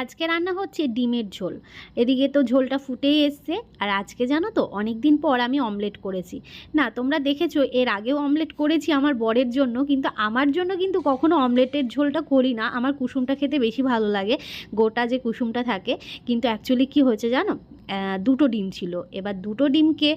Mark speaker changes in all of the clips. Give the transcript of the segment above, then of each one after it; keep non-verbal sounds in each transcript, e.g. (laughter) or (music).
Speaker 1: আজকে রান্না হচ্ছে ডিমের ঝোল। এদিকে তো ঝোলটা ফুটেই এসছে। আর আজকে জানো তো অনেক দিন পর আমি অমলেট করেছি। না, তোমরা দেখেছ, এর আগেও অমলেট করেছি আমার বরের জন্য, কিন্তু আমার জন্য কিন্তু কখনো অমলেটের ঝোলটা করি না। আমার কুসুমটা খেতে বেশি ভালো লাগে, গোটা যে কুসুমটা থাকে। কিন্তু অ্যাকচুয়ালি কি হয়েছে জানো দুটো ডিম ছিল। এবার দুটো ডিমকে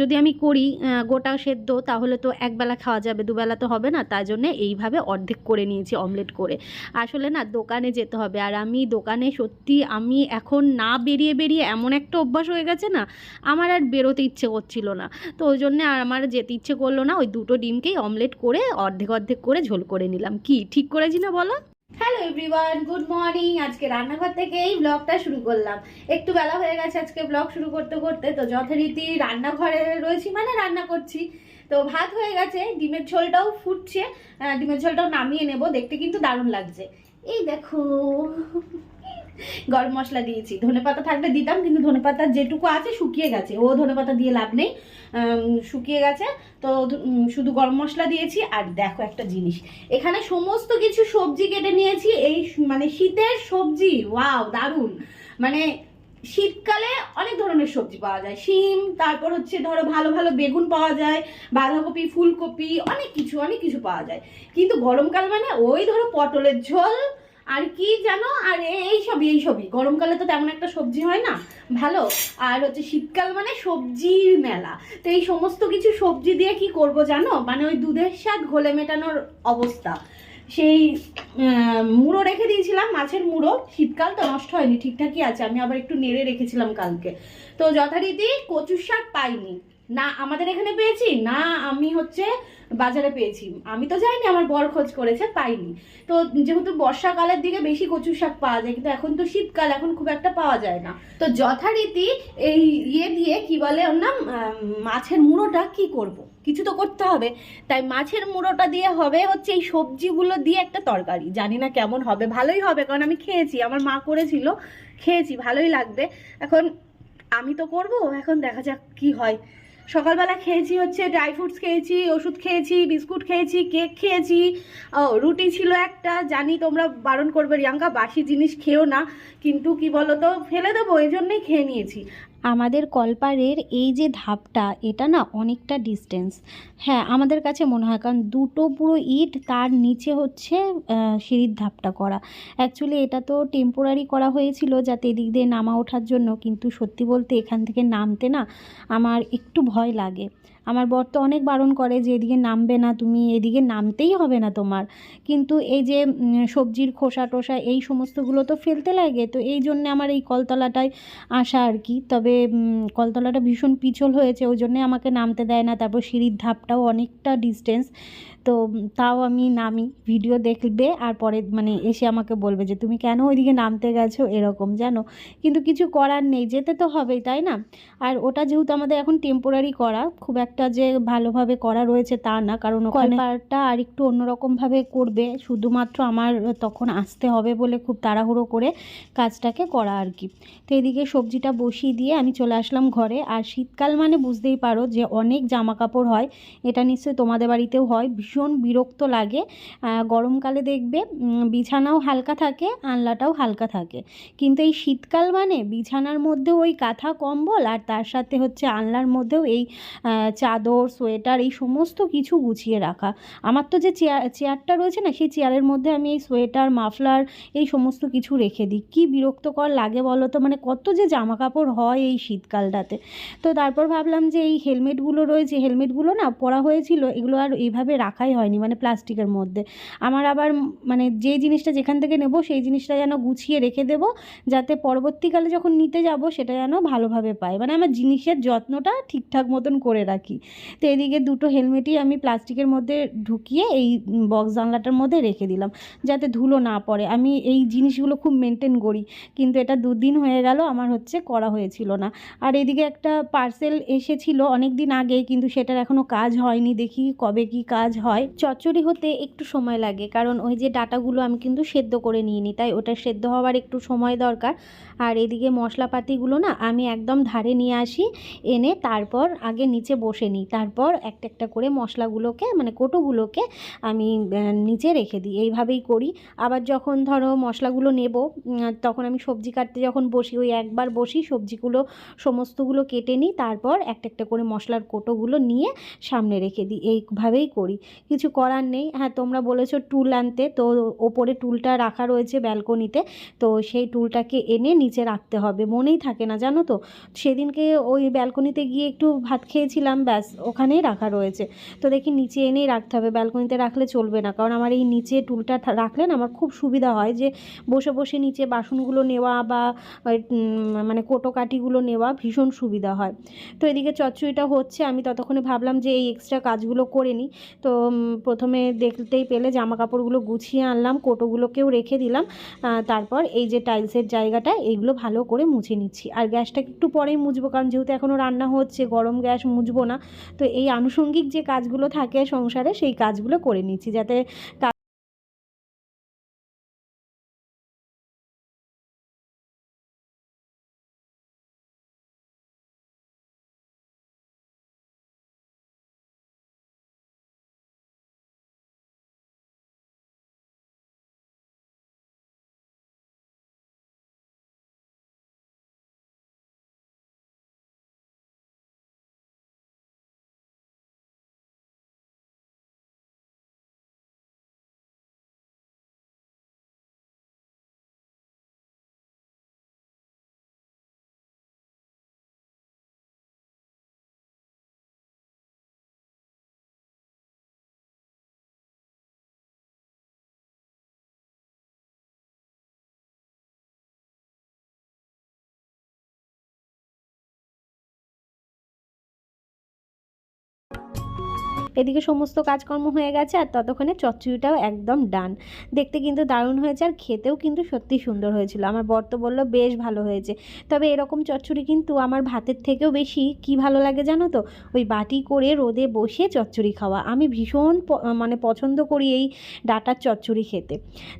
Speaker 1: যদি আমি করি গোটা সেদ্ধ, তাহলে তো একবেলা খাওয়া যাবে, দুবেলা তো হবে না। তাই জন্য এইভাবে অর্ধেক করে নিয়েছি অমলেট করে। আসলে না, দোকানে যেতে হবে। আর আমি দোকানে সত্যি আমি এখন না বেরিয়ে বেরিয়ে এমন একটা অভ্যাস হয়ে গেছে না, আমার আর বেরোতে ইচ্ছে করছিল না। তো ওই জন্যে আর আমার যেতে ইচ্ছে করল না, ওই দুটো ডিমকেই অমলেট করে অর্ধেক অর্ধেক করে ঝোল করে নিলাম। কি, ঠিক করেছি না বলো? হ্যালো এভরিওয়ান গুড মর্নিং আজকে রান্নাঘর থেকে এই ব্লগটা শুরু করলাম। একটু বেলা হয়ে গেছে আজকে ব্লগ শুরু করতে করতে, তো যথারীতি রান্নাঘরে রয়েছি মানে রান্না করছি। তো ভাত হয়ে গেছে, ডিমের ঝোলটাও ফুটছে ডিমের ঝোলটাও নামিয়ে নেব, দেখতে কিন্তু দারুণ লাগছে। এই দেখো। গরম মশলা দিয়েছি। ধনে পাতা থাকলে দিতাম, কিন্তু ধনে পাতা যেটুকু আছে শুকিয়ে গেছে। ও ধনে পাতা দিয়ে লাভ নেই। শুকিয়ে গেছে। তো শুধু গরম মশলা দিয়েছি। আর দেখো একটা জিনিস। এখানে সমস্ত কিছু সবজি কেটে নিয়েছি। এই মানে শীতের সবজি, ওয়াও, দারুণ। মানে শীতকালে অনেক ধরনের সবজি পাওয়া যায়। শিম, তারপর হচ্ছে ধরো ভালো ভালো বেগুন পাওয়া যায়, বাঁধাকপি, ফুলকপি, অনেক কিছু অনেক কিছু পাওয়া যায়। কিন্তু গরমকাল মানে ওই ধরো পটলের ঝোল আর কি জানো? আর এই সবই এই সবই। গরমকালে তো তেমন একটা সবজি হয় না। ভালো? আর হচ্ছে শীতকাল মানে সবজির মেলা। তো এই সমস্ত কিছু সবজি দিয়ে কি করব জানো? মানে ওই দুধের স্বাদ ঘোলে মেটানোর অবস্থা। সেই মুড়ো রেখে দিয়েছিলাম, মাছের মুড়ো। শীতকাল তো নষ্ট হয়নি, ঠিকঠাকই আছে। আমি আবার একটু নেড়ে রেখেছিলাম কালকে। তো যথারীতি কচুর শাক পাইনি। না আমাদের এখানে পেয়েছি, না আমি হচ্ছে বাজারে পেয়েছি। আমি তো যাইনি, আমার বর খোঁজ করেছে, পাইনি। তো যেহেতু বর্ষাকালের দিকে বেশি কচু শাক পাওয়া যায়, কিন্তু এখন তো শীতকাল, এখন খুব একটা পাওয়া যায় না। তো যথারীতি এই ইয়ে দিয়ে কি বলে ওর নাম? মাছের মুড়োটা কি করব। কিছু তো করতে হবে। তাই মাছের মুড়োটা দিয়ে হবে হচ্ছে এই সবজিগুলো দিয়ে একটা তরকারি। জানি না কেমন হবে, ভালোই হবে, কারণ আমি খেয়েছি, আমার মা করেছিল, খেয়েছি, ভালোই লাগবে। এখন আমি তো করব, এখন দেখা যাক কি হয়। সকালবেলা খেয়েছি হচ্ছে ড্রাই ফ্রুটস খেয়েছি, ওষুধ খেয়েছি, বিস্কুট খেয়েছি কেক খেয়েছি। রুটি ছিল একটা, জানি তোমরা বারণ করবে রিয়াঙ্কা, বাসি জিনিস খেও না, কিন্তু কি বলো তো ফেলে দেবো এই জন্যই খেয়ে নিয়েছি। আমাদের কলপারের এই যে ধাপটা, এটা না অনেকটা ডিস্টেন্স হ্যাঁ আমাদের কাছে মনে হয়, কারণ দুটো পুরো ইট, তার নিচে হচ্ছে সিঁড়ির ধাপটা করা। অ্যাকচুয়ালি এটা তো টেম্পোরারি করা হয়েছিল যাতে এদিক দিয়ে নামা ওঠার জন্য, কিন্তু সত্যি বলতে এখান থেকে নামতে না আমার একটু ভয় লাগে। আমার বর তো অনেক বারণ করে যে এদিকে নামবে না তুমি, এদিকে নামতেই হবে না তোমার। কিন্তু এই যে সবজির খোসা টোসা এই সমস্তগুলো তো ফেলতে লাগে, তো এই জন্যে আমার এই কলতলাটায় আসা আর কি। তবে কলতলাটা ভীষণ পিছল হয়েছে, ওই জন্যে আমাকে নামতে দেয় না, তারপর সিঁড়ির ধাপটাও অনেকটা ডিস্টেন্স তো তাও আমি নামি ভিডিও দেখবে আর পরে মানে এসে আমাকে বলবে যে তুমি কেন ওইদিকে নামতে গেছো? এরকম জানো? কিন্তু কিছু করার নেই যেতে তো হবেই তাই না? আর ওটা যেহেতু আমাদের এখন টেম্পোরারি করা খুব একটা যে ভালোভাবে করা রয়েছে তা না কারণ ওখানে পার্টটা আর একটু অন্যরকমভাবে করবে শুধুমাত্র আমার তখন আসতে হবে বলে খুব তাড়াহুড়ো করে কাজটাকে করা আর কি। তো এদিকে সবজিটা বসিয়ে দিয়ে আমি চলে আসলাম ঘরে আর শীতকাল মানে বুঝতেই পারো যে অনেক জামা কাপড় হয় এটা নিশ্চয়ই তোমাদের বাড়িতেও হয় ভীষণ বিরক্ত লাগে। গরমকালে দেখবে বিছানাও হালকা থাকে আনলাটাও হালকা থাকে। কিন্তু এই শীতকাল মানে বিছানার মধ্যেও ওই কাঁথা কম্বল আর তার সাথে হচ্ছে আনলার মধ্যেও এই চাদর, সোয়েটার এই সমস্ত কিছু গুছিয়ে রাখা। আমার তো যে চেয়ার, চেয়ারটা রয়েছে না, সেই চেয়ারের মধ্যে আমি এই সোয়েটার, মাফলার এই সমস্ত কিছু রেখে দিই। কী বিরক্তকর লাগে বলো তো? মানে কত যে জামা কাপড় হয় এই শীতকালটাতে। তো তারপর ভাবলাম যে এই হেলমেটগুলো রয়েছে, হেলমেটগুলো না পরা হয়েছিল, এগুলো আর এইভাবে রাখাই হয়নি মানে প্লাস্টিকের মধ্যে। আমার আবার মানে যে জিনিসটা যেখান থেকে নেব সেই জিনিসটা যেন গুছিয়ে রেখে দেবো, যাতে পরবর্তীকালে যখন নিতে যাব সেটা যেন ভালোভাবে পাই। মানে আমার জিনিসের যত্নটা ঠিকঠাক মতন করে রাখি। তো এদিকে দুটো হেলমেটই আমি প্লাস্টিকের মধ্যে ঢুকিয়ে এই বক্স জানলাটার মধ্যে রেখে দিলাম, যাতে ধুলো না পড়ে। আমি এই জিনিসগুলো খুব মেনটেন করি, কিন্তু এটা দুদিন হয়ে গেল, আমার হচ্ছে করা হয়েছিল না। আর এদিকে একটা পার্সেল এসেছিল অনেক দিন আগে কিন্তু সেটার এখনও কাজ হয়নি, দেখি কবে কি কাজ হয়। হয়, চচ্চড়ি হতে একটু সময় লাগে। কারণ ওই যে ডাটাগুলো আমি কিন্তু সেদ্ধ করে নিয়ে নিই তাই ওটা সেদ্ধ হওয়ার একটু সময় দরকার। আর এদিকে মশলাপাতিগুলো না আমি একদম ধারে নিয়ে আসি, এনে তারপর আগে নিচে বসে নিই। তারপর একটা একটা করে মশলাগুলোকে মানে কোটোগুলোকে আমি নিচে রেখে দিই। এইভাবেই করি। আবার যখন ধরো মশলাগুলো নেব তখন আমি সবজি কাটতে যখন বসি, ওই একবার বসি সবজিগুলো, সমস্তগুলো কেটে নিই, তারপর একটা একটা করে মশলার কোটোগুলো নিয়ে সামনে রেখে দিই। এইভাবেই করি। কিছু করার নেই। হ্যাঁ তোমরা বলেছ টুল আনতে, তো ওপরে টুলটা রাখা রয়েছে ব্যালকনিতে। তো সেই টুলটাকে এনে নিচে রাখতে হবে। মনেই থাকে না, জানো তো? সেদিনকে ওই ব্যালকনিতে গিয়ে একটু ভাত খেয়েছিলাম, ব্যাস, ওখানেই রাখা রয়েছে। তো দেখি নিচে এনেই রাখতে হবে। ব্যালকনিতে রাখলে চলবে না। কারণ আমার এই নিচে টুলটা রাখলে না আমার খুব সুবিধা হয় যে বসে বসে নিচে বাসনগুলো নেওয়া বা মানে কোটোকাটিগুলো নেওয়া ভীষণ সুবিধা হয়। তো এদিকে চচ্চড়িটা হচ্ছে। আমি ততক্ষণে ভাবলাম যে এই এক্সট্রা কাজগুলো করে নিই। তো প্রথমে দেখতেই পেলে জামা কাপড়গুলো গুছিয়ে আনলাম, কোটোগুলোকেও রেখে দিলাম। তারপর এই যে টাইলসের জায়গাটা, এইগুলো ভালো করে মুছে নিচ্ছি। আর গ্যাসটা একটু পরেই মুছবো, কারণ যেহেতু এখনও রান্না হচ্ছে, গরম গ্যাস মুছবো না। তো এই আনুষঙ্গিক যে কাজগুলো থাকে সংসারে, সেই কাজগুলো করে নিচ্ছি, যাতে এদিকে সমস্ত কাজকর্ম হয়ে গেছে আর ততক্ষণে চচ্চড়িটাও একদম ডান। দেখতে কিন্তু দারুণ হয়েছে আর খেতেও কিন্তু সত্যি সুন্দর হয়েছিল। আমার বর তো বলল, বেশ ভালো হয়েছে। তবে এরকম চচ্চড়ি কিন্তু আমার ভাতের থেকেও বেশি কি ভালো লাগে জানো তো? ওই বাটি করে রোদে বসে চচ্চড়ি খাওয়া। আমি ভীষণ মানে পছন্দ করি এই ডাটার চচ্চড়ি খেতে।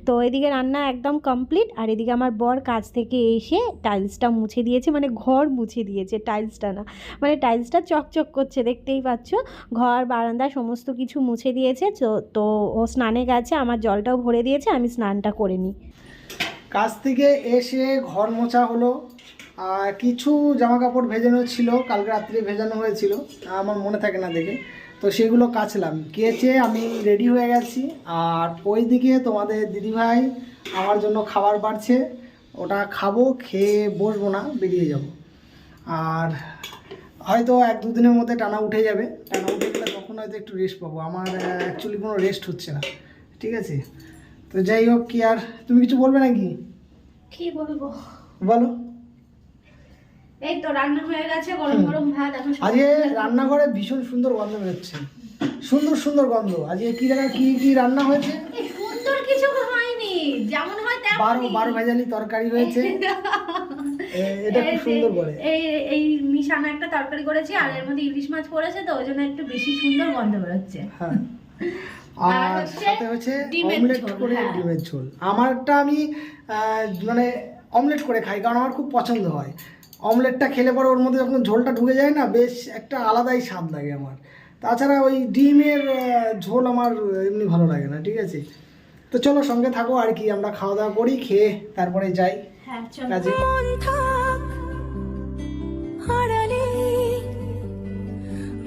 Speaker 1: তো এদিকে রান্না একদম কমপ্লিট আর এদিকে আমার বর কাজ থেকে এসে টাইলসটা মুছে দিয়েছে মানে ঘর মুছে দিয়েছে টাইলসটা না মানে টাইলসটা চকচক করছে, দেখতেই পাচ্ছ। ঘর বারান্দা সমস্ত কিছু মুছে দিয়েছে, তো ও স্নানে গেছে, আমার জলটাও ভরে দিয়েছে, আমি স্নানটা করে নিই।
Speaker 2: কাজ থেকে এসে ঘর মোছা হলো, আর কিছু জামা কাপড় ভেজানো ছিল, কালকে রাত্রে ভেজানো হয়েছিল, আমার মনে থাকে না দেখে। তো সেগুলো কাচলাম, কেচে আমি রেডি হয়ে গেছি, আর ওই দিকে তোমাদের দিদিভাই আমার জন্য খাবার বাড়ছে, ওটা খাব, খেয়ে বসবো না, বেরিয়ে যাব। আর হয়তো এক দুদিনের মধ্যে টানা উঠে যাবে, টানা উঠে গেলে তখন হয়তো একটু রেস্ট পাবো। আমার অ্যাকচুয়ালি কোনো রেস্ট হচ্ছে না। ঠিক আছে? তো যাই হোক কি আর? তুমি কিছু বলবে নাকি?
Speaker 3: কি বলব?
Speaker 2: বলো।
Speaker 3: এই তো রান্না হয়ে গেছে গরম গরম ভাত এখন
Speaker 2: আজকে রান্নাঘরে ভীষণ সুন্দর গন্ধ বেরোচ্ছে। সুন্দর সুন্দর গন্ধ। আজকে কি জায়গা কি কি রান্না হয়েছে?
Speaker 3: সুন্দর কিছু হয়নি। যেমন হয়
Speaker 2: বারো
Speaker 3: তেমন
Speaker 2: বারো ভেজালি তরকারি হয়েছে। (laughs) এটা খুব সুন্দর বলে
Speaker 3: এই এই মিশানো একটা তরকারি করেছি আর এর মধ্যে ইলিশ মাছ পড়েছে তো ওই জন্য একটু বেশি সুন্দর গন্ধ বেরোচ্ছে।
Speaker 2: হ্যাঁ।
Speaker 3: আর
Speaker 2: সাথে হচ্ছে অমলেট করে
Speaker 3: হ্যাঁ।
Speaker 2: ডিমের ঝোল। আমারটা আমি মানে অমলেট করে খাই কারণ আমার খুব পছন্দ হয়। অমলেটটা খেলে পরে ওর মধ্যে যখন ঝোলটা ঢুকে যায় না বেশ একটা আলাদাই স্বাদ লাগে আমার। তাছাড়া ওই ডিমের ঝোল আমার এমনি ভালো লাগে না ঠিক আছে? তো চলো সঙ্গে থাকো আর কি আমরা খাওয়া দাওয়া করি খেয়ে তারপরে যাই।
Speaker 3: হ্যাঁ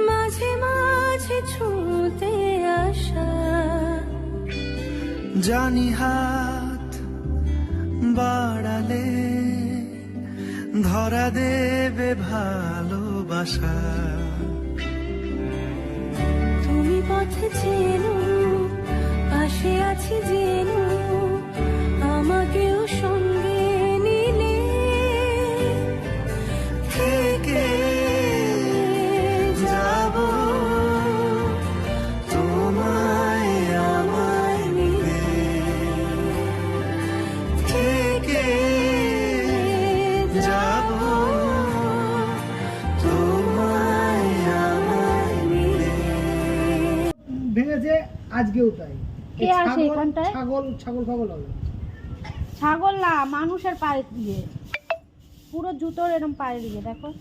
Speaker 4: মাঝে মাঝে ছুঁতে আসা।
Speaker 5: জানি হাত বাড়ালে ধরা দেবে ভালোবাসা।
Speaker 4: তুমি পথে চেনো পাশে আছি জেনো
Speaker 2: ভেঙেছে আজকেও তাই।
Speaker 1: কে আসে
Speaker 2: ছাগল-
Speaker 1: এখানটায়?
Speaker 2: ছাগল ছাগল ফাগল হবে।
Speaker 1: ছাগল না মানুষের পায়ের দিয়ে। পুরো জুতোর এরকম পায়ের দিয়ে দেখো।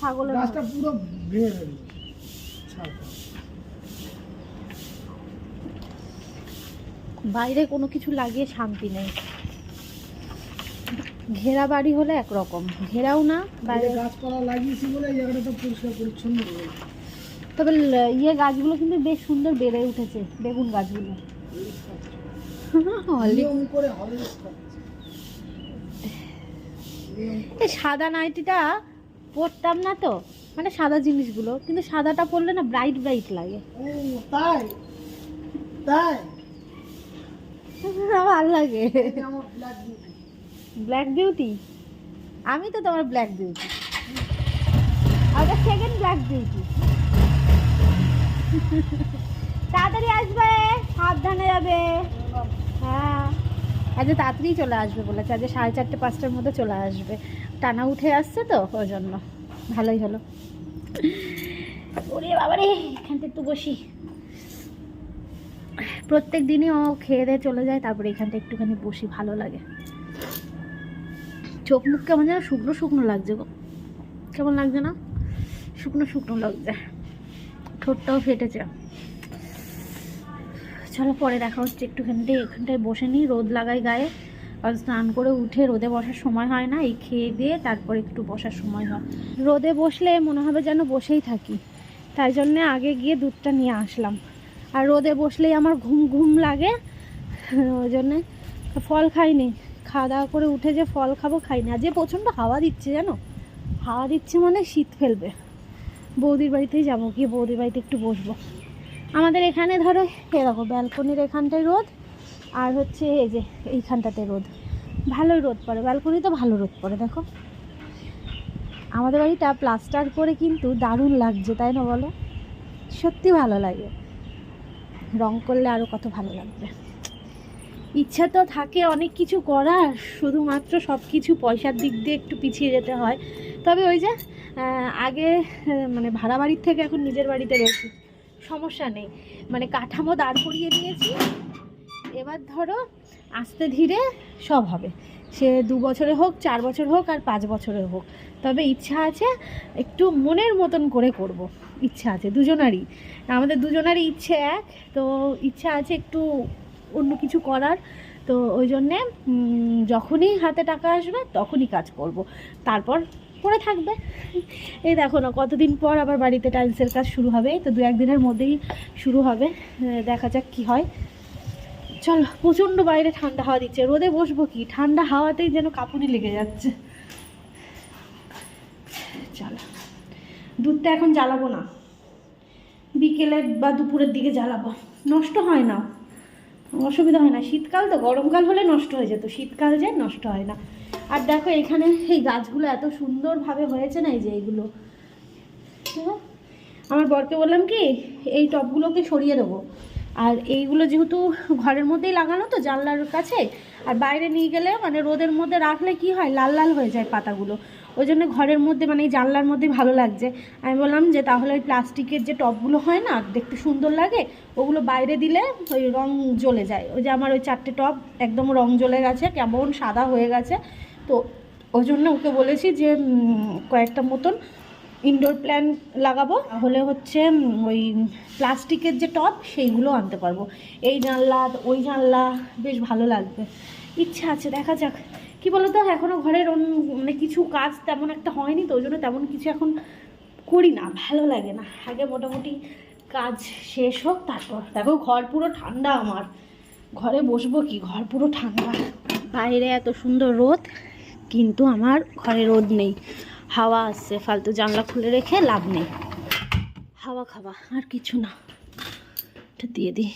Speaker 1: ছাগলের
Speaker 2: গাছটা পুরো ভেঙে ফেলবে ছাগল।
Speaker 1: বাইরে কোনো কিছু লাগিয়ে শান্তি নেই। ঘেরা বাড়ি হলে একরকম। ঘেরাও না
Speaker 2: এই
Speaker 1: বাইরে
Speaker 2: গাছপালা লাগিয়েছি বলে এই জায়গাটা তো পরিষ্কার পরিচ্ছন্ন হয়ে গেছে।
Speaker 1: তবে ইয়ে গাছগুলো কিন্তু বেশ সুন্দর বেড়ে উঠেছে বেগুন গাছগুলো। এই সাদা নাইটিটা পরতাম না তো মানে সাদা জিনিসগুলো কিন্তু সাদাটা পরলে না ব্রাইট ব্রাইট লাগে।
Speaker 2: তাই? তাই?
Speaker 1: ভালো লাগে।
Speaker 2: ব্ল্যাক বিউটি
Speaker 1: আমি তো তোমার ব্ল্যাক বিউটি আর সেকেন্ড ব্ল্যাক বিউটি তাড়াতাড়ি আসবে সাবধানে যাবে। হ্যাঁ। আজকে তাড়াতাড়ি চলে আসবে বলেছে আজকে সাড়ে চারটে পাঁচটার মধ্যে চলে আসবে। টানা উঠে আসছে তো ওই জন্য। ভালোই হলো। ওরে বাবারে এখানটা একটু বসি। প্রত্যেক দিনই ও খেয়ে দিয়ে চলে যায় তারপরে এখানটা একটুখানি বসি ভালো লাগে। চোখ মুখ কেমন যেন শুকনো শুকনো লাগছে গো। কেমন লাগছে না? শুকনো শুকনো লাগছে। ঠোঁটটাও ফেটেছে। চলো পরে দেখা হচ্ছে একটুখানি। এখানটায় বসে নিই রোদ লাগাই গায়ে। আর স্নান করে উঠে রোদে বসার সময় হয় না, এই খেয়ে দিয়ে তারপর একটু বসার সময় হয়। রোদে বসলে মনে হবে যেন বসেই থাকি। তাই জন্যে আগে গিয়ে দুধটা নিয়ে আসলাম। আর রোদে বসলেই আমার ঘুম ঘুম লাগে। ওই জন্যে ফল খাইনি। খাওয়া দাওয়া করে উঠে যে ফল খাব খাইনি। আর যে প্রচণ্ড হাওয়া দিচ্ছে জানো? হাওয়া দিচ্ছে মানে শীত ফেলবে। বৌদির বাড়িতেই যাব, গিয়ে বৌদির বাড়িতে একটু বসবো। আমাদের এখানে ধরো এরকম ব্যালকনির এখানটায় রোদ, আর হচ্ছে এই যে এইখানটাতে রোদ। ভালোই রোদ পড়ে ব্যালকনি তো ভালো রোদ পড়ে, দেখো। আমাদের বাড়িটা প্লাস্টার করে কিন্তু দারুণ লাগছে, তাই না বলো? সত্যি ভালো লাগে। রং করলে আরও কত ভালো লাগবে। ইচ্ছা তো থাকে অনেক কিছু করার, শুধুমাত্র সব কিছু পয়সার দিক দিয়ে একটু পিছিয়ে যেতে হয়। তবে ওই যে আগে মানে ভাড়া বাড়ির থেকে এখন নিজের বাড়িতে রয়েছি। সমস্যা নেই। মানে কাঠামো দাঁড় করিয়ে নিয়েছি এবার ধরো, আস্তে ধীরে সব হবে। সে দু বছরে হোক, চার বছর হোক, আর পাঁচ বছরের হোক। তবে ইচ্ছা আছে একটু মনের মতন করে করব। ইচ্ছা আছে, দুজনারই। আমাদের দুজনারই ইচ্ছে এক। তো ইচ্ছা আছে একটু অন্য কিছু করার। তো ওই জন্যে যখনই হাতে টাকা আসবে, তখনই কাজ করব। তারপর পরে থাকবে। এই দেখো না, কতদিন পর আবার বাড়িতে টাইলসের কাজ শুরু হবে। তো দু একদিনের মধ্যেই শুরু হবে। দেখা যাক কি হয়। চল, প্রচণ্ড বাইরে ঠান্ডা হাওয়া দিচ্ছে। রোদে বসবো কি? ঠান্ডা হাওয়াতেই যেন কাঁপুনি লেগে যাচ্ছে। চলো, দুধটা এখন জ্বালাবো না। বিকেলে বা দুপুরের দিকে জ্বালাবো। নষ্ট হয় না। অসুবিধা হয় না। শীতকাল তো, গরমকাল হলে নষ্ট হয়ে যেত শীতকাল যে নষ্ট হয় না। আর দেখো, এখানে এই গাছগুলো এত সুন্দরভাবে হয়েছে না, এই যে এইগুলো হ্যাঁ? আমার বরকে বললাম কি, এই টবগুলোকে সরিয়ে দেবো। আর এইগুলো যেহেতু ঘরের মধ্যেই লাগানো, তো জানলার কাছে। আর বাইরে নিয়ে গেলে মানে রোদের মধ্যে রাখলে কি হয়? লাল লাল হয়ে যায় পাতাগুলো। ওই জন্য ঘরের মধ্যে মানে এই জানলার মধ্যে ভালো লাগছে। আমি বললাম যে, তাহলে ওই প্লাস্টিকের যে টবগুলো হয় না, দেখতে সুন্দর লাগে, ওগুলো বাইরে দিলে ওই রং জ্বলে যায়। ওই যে আমার ওই চারটে টব, একদম রং জ্বলে গেছে, কেমন সাদা হয়ে গেছে। তো ওই জন্য ওকে বলেছি যে কয়েকটা মতন ইনডোর প্ল্যান্ট লাগাবো। তাহলে হচ্ছে ওই প্লাস্টিকের যে টব, সেইগুলো আনতে পারব। এই জানলা, ওই জানলা, বেশ ভালো লাগবে। ইচ্ছা আছে, দেখা যাক। কি বলতো? এখনও ঘরের মানে কিছু কাজ তেমন একটা হয়নি তো ওই জন্য তেমন কিছু এখন করি না, ভালো লাগে না। আগে মোটামুটি কাজ শেষ হোক, তারপর। দেখো, ঘর পুরো ঠান্ডা আমার। ঘরে বসবো কি? ঘর পুরো ঠান্ডা। বাইরে এত সুন্দর রোদ, কিন্তু আমার ঘরে রোদ নেই। হাওয়া আসছে, ফালতু জানলা খুলে রেখে লাভ নেই। হাওয়া খাওয়া, আর কিছু না। এটা দিয়ে দিই।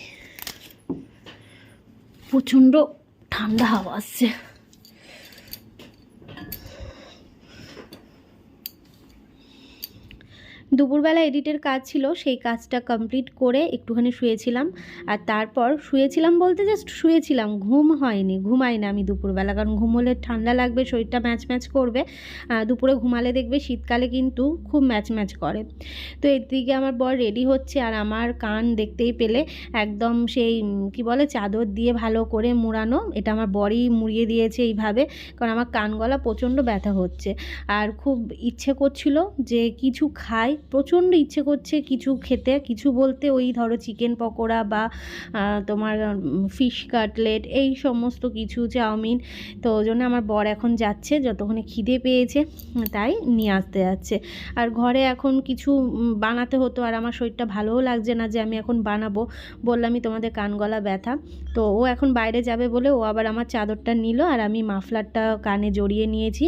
Speaker 1: প্রচণ্ড ঠান্ডা হাওয়া আসছে। দুপুরবেলা এডিটের কাজ ছিল, সেই কাজটা কমপ্লিট করে একটুখানি শুয়েছিলাম। আর তারপর শুয়েছিলাম বলতে জাস্ট শুয়েছিলাম, ঘুম হয়নি, ঘুমাই না আমি দুপুরবেলা, কারণ ঘুম হলে ঠান্ডা লাগবে, শরীরটা ম্যাচ ম্যাচ করবে। দুপুরে ঘুমালে দেখবে শীতকালে কিন্তু খুব ম্যাচ ম্যাচ করে। তো এদিকে আমার বর রেডি হচ্ছে আর আমার কান দেখতেই পেলে একদম সেই কি বলে, চাদর দিয়ে ভালো করে মুড়ানো। এটা আমার বরই মুড়িয়ে দিয়েছে এইভাবে, কারণ আমার কান গলা প্রচণ্ড ব্যথা হচ্ছে। আর খুব ইচ্ছে করছিল যে কিছু খাই প্রচণ্ড ইচ্ছে করছে কিছু খেতে, কিছু বলতে ওই ধরো চিকেন পকোড়া বা তোমার ফিশ কাটলেট এই সমস্ত কিছু, চাউমিন। তো ওই জন্য আমার বর এখন যাচ্ছে, যতক্ষণে খিদে পেয়েছে, তাই নিয়ে আসতে যাচ্ছে। আর ঘরে এখন কিছু বানাতে হতো, আর আমার শরীরটা ভালোও লাগছে না যে আমি এখন বানাবো। বললামই তোমাদের কান গলা ব্যথা। তো ও এখন বাইরে যাবে বলে ও আবার আমার চাদরটা নিল, আর আমি মাফলারটা কানে জড়িয়ে নিয়েছি।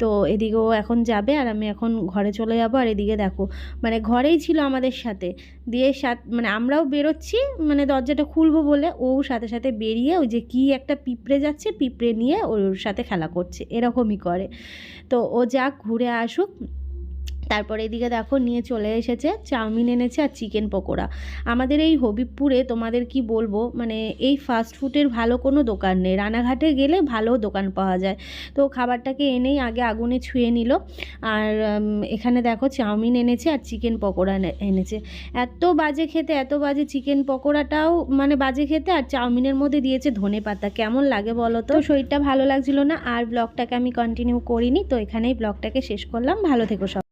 Speaker 1: তো এদিকে ও এখন যাবে, আর আমি এখন ঘরে চলে যাব। আর এদিকে দেখো মানে ঘরেই ছিল আমাদের সাথে। দিয়ে সাথ মানে আমরাও বেরোচ্ছি মানে দরজাটা খুলবো বলে ও সাথে সাথে বেরিয়ে ওই যে কি একটা পিঁপড়ে যাচ্ছে, পিঁপড়ে নিয়ে ওর সাথে খেলা করছে। এরকমই করে। তো ও যাক ঘুরে আসুক তারপরে এদিকে দেখো নিয়ে চলে এসেছে চাউমিন এনেছে আর চিকেন পকোড়া। আমাদের এই হবিবপুরে তোমাদের কি বলব মানে এই ফাস্ট ফুডের ভালো কোনো দোকান নেই। রানাঘাটে গেলে ভালো দোকান পাওয়া যায়। তো খাবারটাকে এনেই আগে আগুনে ছুঁয়ে নিল। আর এখানে দেখো চাউমিন এনেছে আর চিকেন পকোড়া এনেছে। এত বাজে খেতে, এত বাজে চিকেন পকোড়াটাও মানে বাজে খেতে আর চাউমিনের মধ্যে দিয়েছে ধনে পাতা। কেমন লাগে বলো তো? শরীরটা ভালো লাগছিল না, আর ব্লগটাকে আমি কন্টিনিউ করিনি, তো এখানেই ব্লগটাকে শেষ করলাম। ভালো থেকো সব।